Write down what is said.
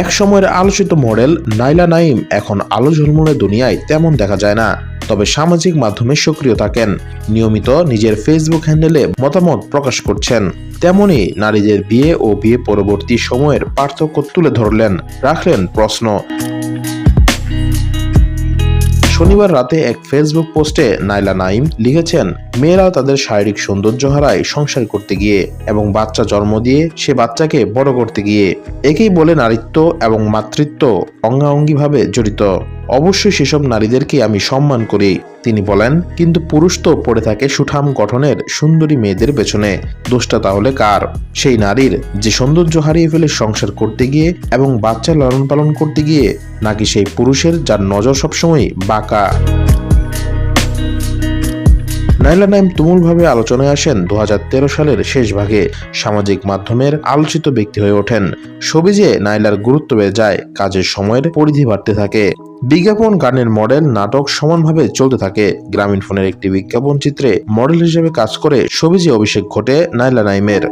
এক সময়ের আলোচিত মডেল নাইলা নাইম এখন আলো ঝলমলে দুনিয়ায় তেমন দেখা যায় না। তবে সামাজিক মাধ্যমে সক্রিয় থাকেন। নিয়মিত নিজের ফেসবুক হ্যান্ডেলে মতামত প্রকাশ করছেন। তেমনি নারীদের বিয়ে ও বিয়ে পরবর্তী সময়ের পার্থক্য তুলে ধরলেন। রাখলেন প্রশ্ন। শনিবার রাতে এক ফেসবুক পোস্টে নাইলা নাইম লিখেছেন মেয়েরা তাদের শারীরিক সৌন্দর্য হারায় সংসার করতে গিয়ে এবং বাচ্চা জন্ম দিয়ে সে বাচ্চাকে বড় করতে গিয়ে একেই বলে নারীত্ব এবং মাতৃত্ব অঙ্গাঙ্গিভাবে জড়িত। অবশ্যই সেসব নারীদেরকে আমি সম্মান করি, তিনি বলেন, কিন্তু পুরুষ তো পড়ে থাকে সুঠাম গঠনের সুন্দরী মেয়েদের পেছনে। দোষটা তাহলে কার? সেই নারীর যে সৌন্দর্য হারিয়ে ফেলে সংসার করতে গিয়ে এবং বাচ্চা লালন পালন করতে গিয়ে, নাকি সেই পুরুষের যার নজর সবসময় বাঁকা? নাইলা নাইম তুমুলভাবে আলোচনায় আসেন দু হাজার তেরো সালের শেষ ভাগে। সামাজিক মাধ্যমের আলোচিত ব্যক্তি হয়ে ওঠেন। সবিজে নাইলার গুরুত্ব বেড়ে যায়, কাজের সময়ের পরিধি বাড়তে থাকে। বিজ্ঞাপন গানের মডেল, নাটক সমানভাবে চলতে থাকে। গ্রামীণ ফোনের একটি বিজ্ঞাপন চিত্রে মডেল হিসেবে কাজ করে সবিজে অভিষেক ঘটে নাইলা নাইমের।